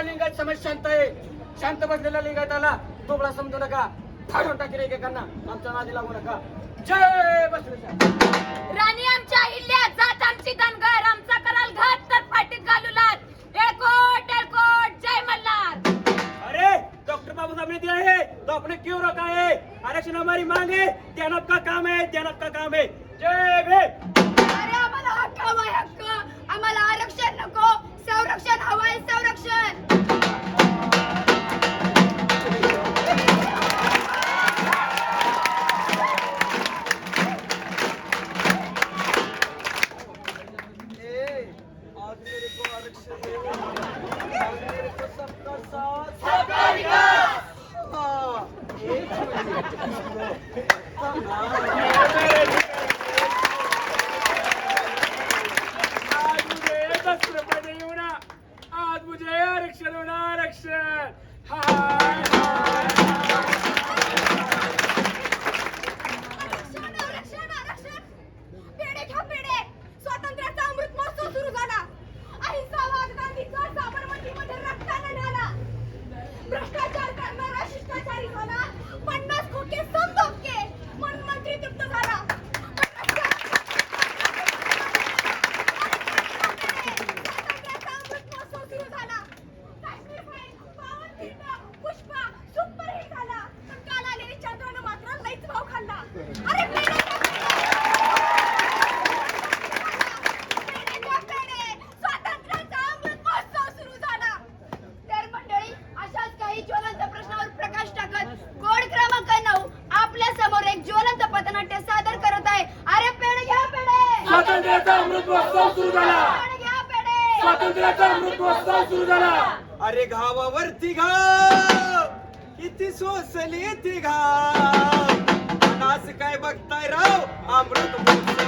हा लिंगायत समज शांत आहे. शांत बसलेल्या लिंगायताला तोबळा समजू नका. फाडून टाकेल एकेकांना. आमच्या नादी लागू नका. जय बसवेश्वर राणी आमच्या अहिल्या जात आमची धनगर. आमचा कराल घात तर फाटीत घालू लाज एळकोट एळकोट जय मल्हार. अरे डॉक्टर बाबू साहब ने दिया है तो आपने क्यों रखा है आरक्षण हमारी मांग. है ध्यान आपका काम है ध्यान आपका काम है जय भीम. आज मुझे दस रुपए आरक्षण होना आरक्षण हाय हाय आरक्षण आरक्षण आरक्षण पेढे घ्या पेढे स्वातंत्र्याचा अमृत महोत्सव सुरू झाला अहिंसावाद गांधीचा साबरमतीमध्ये रक्ताने न्याला भ्रष्टाचार करणारा शिष्टाचारी झाला पन्नास खोके समजोके म्हणून मंत्री तृप्त झाला स्वातंत्र्याचा अमृत महोत्सव सुरू झाला काश्मीर फाईल पावनखिंड पुष्पा सुपरहिट झाला पण काल आलेली चंद्रानं मात्र लईच भाव खाल्ला अरे पेढे घ्या, पेढे घ्या, पेढे. स्वातंत्र्याचा अमृत महोत्सव सुरू झाला तर मंडळी अशाच काही ज्वलंत प्रश्नावर प्रकाश टाकत कोड क्रमांक नऊ आपल्यासमोर एक ज्वलंत पथनाट्य सादर करत आहे अरे पेढे घ्या पेढे स्वातंत्र्याचा अमृत महोत्सव सुरू झाला स्वातंत्र्याचा अमृत महोत्सव सुरू झाला अरे गावावरती गाव किती सोसली ती घाव. आणि काय बघताय राव? अमृत महोत्सव.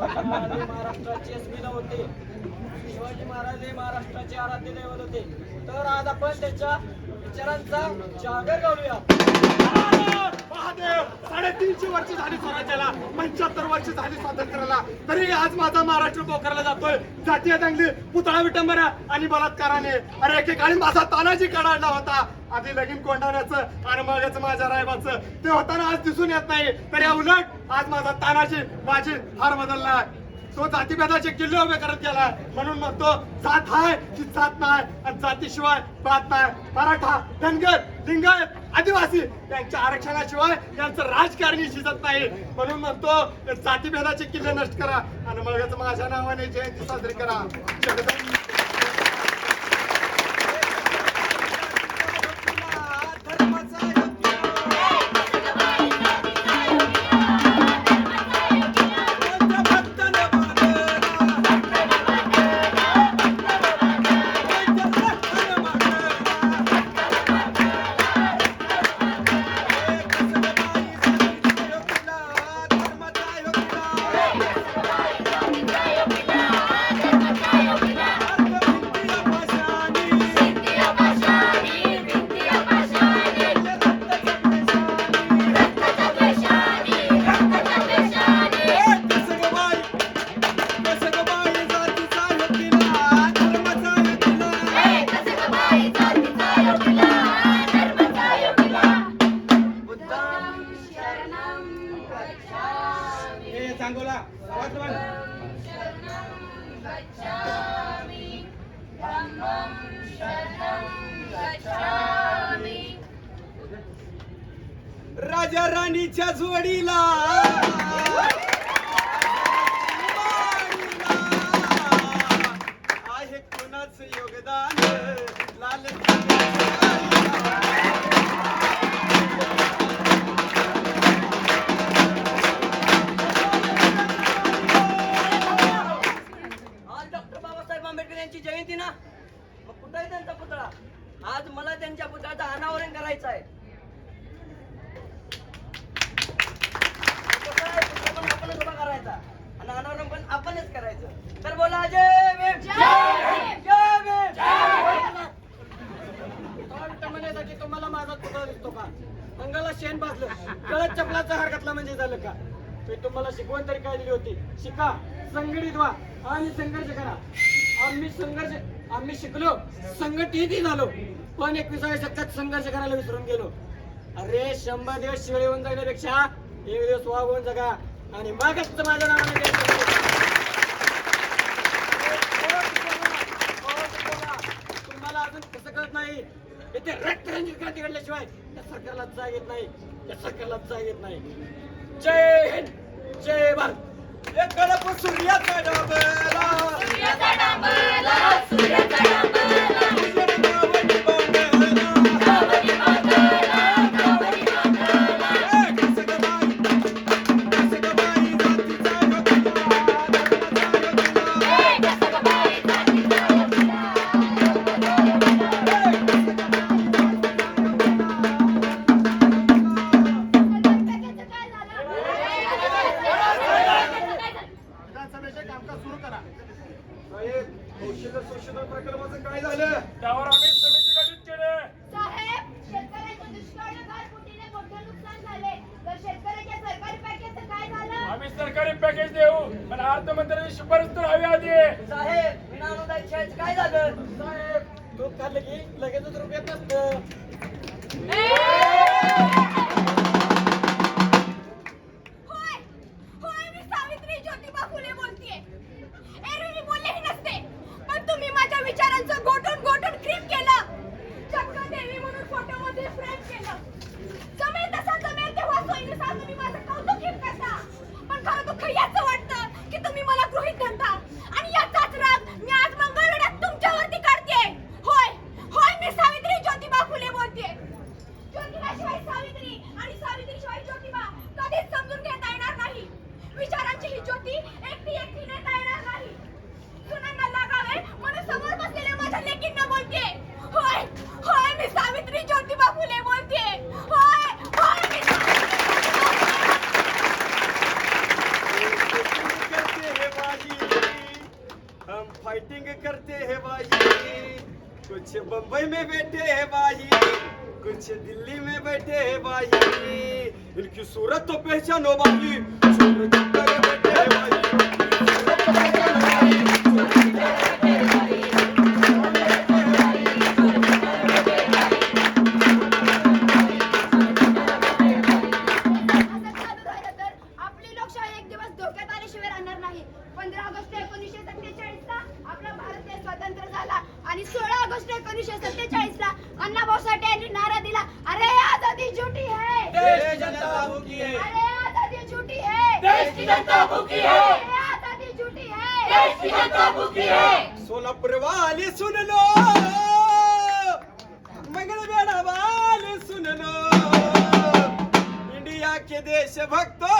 महाराष्ट्राचे अस्मिता होते. शिवाजी महाराज हे महाराष्ट्राचे आराध्य दैवत होते. तर आज आपण त्यांच्या विचारांचा जागर गाऊया साडेतीनशे वर्ष झाली स्वराज्याला पंच्याहत्तर वर्ष झाली स्वातंत्र्याला. तरी आज माझा महाराष्ट्र पोखरला जातोय. जातीय दंगली पुतळा विटंबना आणि बलात्काराने. अरे एकेकाळी माझा तानाजी कडाडला होता. आधी लगीन कोंडाण्याचं आणि मगच माझ्या रायबाचं. ते होताना आज दिसून येत नाही. तरी उलट आज माझा तानाजी माझी हार बदलला तो जातीभेदाचे किल्ले उभे करत गेला म्हणून म्हणतो जात हाय की जात नाही आणि जातीशिवाय बात नाही. मराठा धनगर लिंगायत आदिवासी यांच्या आरक्षणाशिवाय यांचं राजकारणी शिजत नाही. म्हणून म्हणतो जातीभेदाचे किल्ले नष्ट करा आणि मग माझ्या नावाने जयंती साजरी करा. बोला आवाज वाढ. राजा राणीच्या जोडीला जयंती ना? मग कुठं आहे त्यांचा पुतळा? आज मला त्यांच्या पुतळ्याचं अनावरण करायचं आहे. कसं आहे, पुतळा पण आपणच उभा करायचा. आणि अनावरण पण आपणच करायचं. तर बोला जय भीम! जय भीम! जय भीम! थोडं म्हणण्यासाठी तुम्हाला माझा पुतळा दिसतो का? अंगाला शेण भाजलं. कळत चपलाचा हार घातला म्हणजे झालं का? मी तुम्हाला शिकवण तरी काय दिली होती? शिका संघटित व्हा आणि संघर्ष करा. आम्ही संघर्ष आम्ही शिकलो. संघटितही झालो. पण एकविसाव्या शतकात संघर्ष करायला विसरून गेलो. अरे शंभर दिवस शिळे होऊन जगण्यापेक्षा एक दिवस वाघ होऊन जगा. आणि मगच माझ्या नावाने तुम्हाला अजून कसं कळत नाही? इथे रक्तरंजित क्रांती घडल्याशिवाय या सरकारला जाग येत नाही. या सरकारला जाग येत नाही. जय हिंद. जय भारत. सूर्याचा डाबला सूर्याचा डांबला, करा. साहेब कौशल्य संशोधन प्रकल्पाचं काय झालं? त्यावर आम्ही समिती गठीत केले. साहेब शेतकऱ्यांच्या दुष्काळाने गारपिटीने मोठे नुकसान झाले. तर शेतकऱ्याच्या सरकारी पॅकेजचं काय झालं? आम्ही सरकारी पॅकेज देऊ पण अर्थमंत्र्यांची शिफारस तर हवी आधी. साहेब विना अनुदान काय झालं? साहेब दूध खाल्लं की लगेचच रुपयात नसतं विचारांची एकटी एकटी नेता येणार नाही सुनांना लागावे? म्हणून समोर बसलेल्या माझ्या लेकींना बोलते. होय होय, मी सावित्री ज्योतिबा फुले बोलते. होय होय, मी हम फाइटिंग करते हैं भाई कुछ बम्बई में बैठे हैं भाई, कुछ दिल्ली में बैठे हैं भाई। इनकी सूरत तो पहचानो भाई सूरत अरे आजादी झुटी है. देश जनता झूठी है. देश की जनता भूखी है। है। देश की जनता भूखी है। सोलापुर वाली सुन लो। मंगल बेड़ा वाली सुन लो। इंडिया के देशभक्त भारत